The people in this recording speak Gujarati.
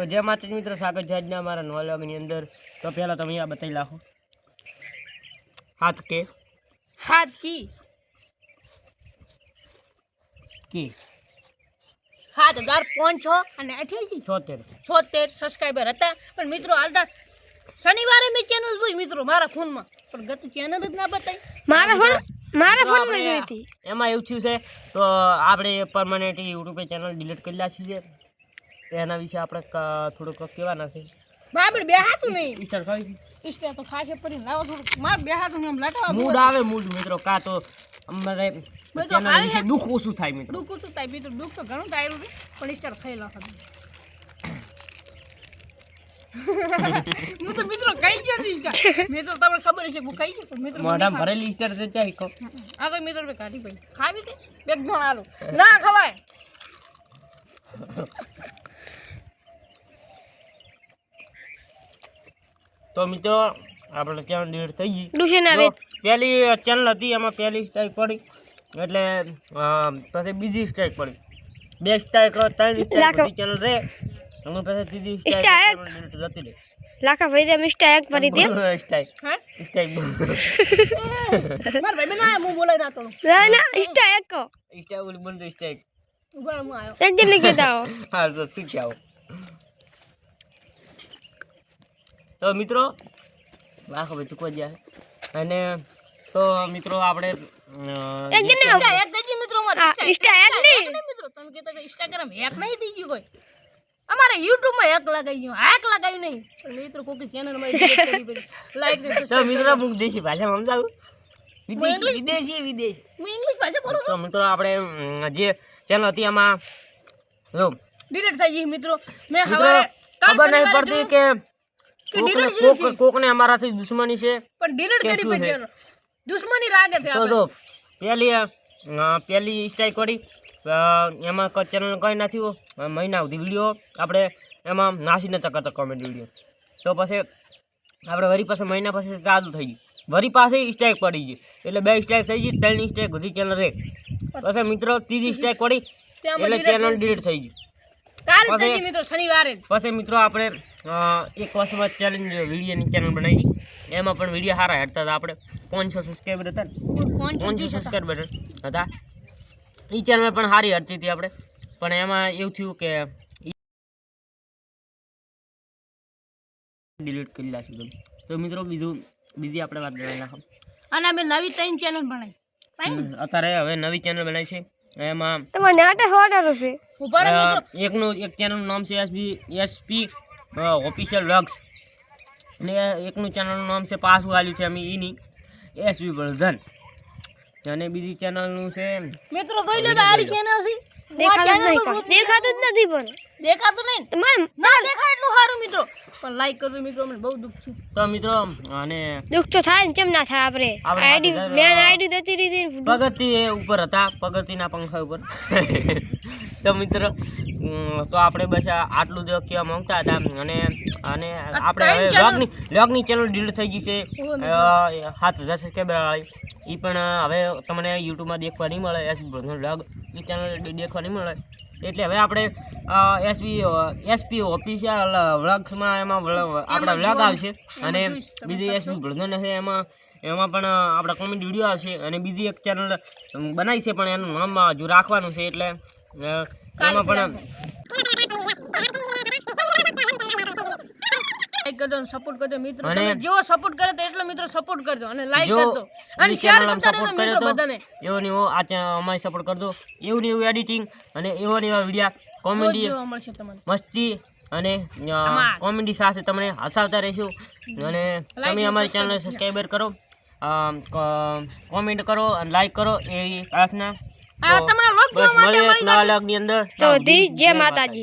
તો જે મિત્રો સ્વાગત છે આજના અમારા નવા અંદર. તો પહેલાં તમે આ બતાવી લાખો હાથ કે? હાથ કી. કી? સાત હજાર પાંચસો અને અઠ્યાસી છોતેર. છોતેર સબસ્ક્રાઈબર હતા. પણ મિત્રો હાલતા શનિવારે મેં ચેનલ જોઈ મિત્રો મારા ફોનમાં. પણ ગતું ચેનલ જ ના બતાવી મારા ફોન મારા ફોન ફોનમાં આપણે જોઈ હતી. એમાં એવું થયું છે તો આપણે પરમાનન્ટ યુટ્યુબે ચેનલ ડિલીટ કરી નાખી છે. એના વિશે આપણે થોડુંક કહેવાના છે. બાબર બે હાથું નહીં. ઈસ્ટર ખાવી ઈસ્ટર તો ખાશે પડી લાવો થોડું માર બે હાથું એમ લટાવા મૂડ આવે મૂડ મિત્રો. કા તો અમારે મિત્રો, વિશે છે? ઓછું થાય મિત્રો. દુઃખ ઓછું થાય મિત્રો. દુઃખ તો ઘણું થાય છે પણ ઇસ્ટાર ખાઈ હું તો મિત્રો કઈ ગયો મિત્રો તમને ખબર છે હું કઈ ગયો મિત્રો ભરેલી ઈસ્ટર છે ચાઈ કહો આ તો મિત્રો મેં કાઢી પડી ખાવી તે આલું. ના ખવાય. તો મિત્રો આપણે ત્યાં ડિલીટ થઈ ગઈ? રેત પહેલી ચેનલ હતી એમાં પહેલી સ્ટ્રાઇક પડી. એટલે પછી બીજી સ્ટ્રાઇક પડી. બે સ્ટ્રાઇક ત્રણ. બધી ચેનલ રહે. અને પછી ત્રીજી Strike. જતી રહે. લાખા ભાઈ દે મિસ્ટા એક પડી દે સ્ટ્રાઇક હા? સ્ટાઈક મારા ભાઈ બેન હું બોલાઈ ના તો ના ના ઊભા હું એક દિન હા છે આવો તો મિત્રો આખો ભાઈ ચૂકવા ગયા? અને તો મિત્રો આપણે એક મિત્રો મારે એક નહીં. નહીં મિત્રો. તમે કહેતા કે ઇન્સ્ટાગ્રામ હેક નહીં થઈ ગયું કોઈ અમારે YouTube માં હેક લગાઈ ગયું હેક લગાવ્યું નહીં. મિત્રો કોકી ચેનલ મારી delete કરી પડી. લાઈક તો મિત્રો હું દેશી ભાષામાં સમજાવું? વિદેશી વિદેશી વિદેશી. હું ઇંગ્લિશ ભાષા બોલું તો મિત્રો આપણે જે ચેનલ હતી આમાં જો ડિલીટ થઈ ગઈ મિત્રો. મેં હવે ખબર નહીં પડતી કે કે કોક કોકને અમારાથી દુશ્મની છે પણ ડિલીટ કરી શું પડી છે? channel. દુશ્મની લાગે છે તો. જો પહેલી પહેલી સ્ટ્રાઇક પડી એમાં ચેનલ કંઈ નથી હો. મહિના સુધી વીડિયો આપણે એમાં નાસી નતા કરતા કોમેન્ટ વીડિયો તો પછી આપણે વરી પાસે મહિના પછી ચાલુ થઈ ગઈ વરી પાસે સ્ટ્રાઈક પડી ગઈ એટલે બે સ્ટ્રાઇક થઈ ગઈ ત્રણ સ્ટ્રાઈક બધી ચેનલ રે પછી મિત્રો ત્રીજી સ્ટ્રાઇક પડી એટલે ચેનલ ડિલીટ થઈ ગઈ કાલે થઈ પછી- ગઈ મિત્રો શનિવારે પછી મિત્રો આપણે એક વર્ષમાં ચેલેન્જ વિડીયોની ચેનલ બનાવી એમાં પણ વીડિયો સારા હેડતા હતા આપણે. પાંચસો સબસ્ક્રાઈબર હતા ને? પાંચસો સબસ્ક્રાઈબર હતા. એ ચેનલ પણ સારી હટતી હતી આપણે. પણ એમાં એવું થયું કે ડિલીટ કરી તમે તો મિત્રો બીજું બીજી આપણે વાત કરી નાખો. અને અમે નવી ત્રણ ચેનલ બનાવી અત્યારે હવે નવી ચેનલ બનાવી છે. એમાં તમારે નાટક ઓર્ડર છે એકનું એક ચેનલનું નામ છે એસબી એસપી ઓફિશિયલ વ્લોગ્સ અને એકનું ચેનલનું નામ છે પાછું આવ્યું છે અમે એની વી વર્ઝન અને બીજી ચેનલનું છે મિત્રો જોઈ લો આ ચેનલ છે. દેખાતું જ નથી પણ. દેખાતું નહીં તમારે ના દેખાય એટલું સારું મિત્રો. પણ લાઈક કરજો મિત્રો. મને બહુ દુઃખ છે. તો મિત્રો અને દુઃખ તો થાય ને કેમ ના થાય આપણે? આઈડી મેન આઈડી દેતી પ્રગતિ એ ઉપર હતા પ્રગતિના પંખા ઉપર. તો મિત્રો તો આપણે બસ આટલું જ કહેવા માંગતા હતા. અને અને આપણે હવે વ્લોગની વ્લોગની ચેનલ ડીલ થઈ ગઈ છે. હાથ સાત હજાર સબસ્ક્રાઈબર વાળી. એ પણ હવે તમને યુટ્યુબમાં દેખવા નહીં મળે. એસ વ્લોગ એ ચેનલ દેખવા નહીં મળે. એટલે હવે આપણે એસપી એસપી ઓફિશિયલ વ્લોગ્સમાં એમાં આપણા વ્લોગ આવશે અને બીજી એસપી ભળગન છે એમાં એમાં પણ આપણા કોમેન્ટ વીડિયો આવશે અને બીજી એક ચેનલ બનાવી છે પણ એનું નામ હજુ રાખવાનું છે એટલે એમાં પણ લાઈક કરજો સપોર્ટ કરજો મિત્રો. તમે જેવો સપોર્ટ કરે તો એટલો મિત્રો સપોર્ટ કરજો અને લાઈક કરજો. અને શેર કરતા રહેજો મિત્રો બધાને. એવો ને એવો આ અમારી સપોર્ટ કરજો. એવું ને એવું એડિટિંગ અને એવો ને એવા વિડિયા કોમેડી મળશે તમને. મસ્તી અને કોમેડી સાથે તમને હસાવતા રહીશું. અને તમે અમારી ચેનલ સબસ્ક્રાઈબર કરો કોમેન્ટ કરો અને લાઈક કરો એ પ્રાર્થના. આ તો તમારા vlog બસ જોવા માટે મળી નવા ની અંદર. તો જય માતાજી.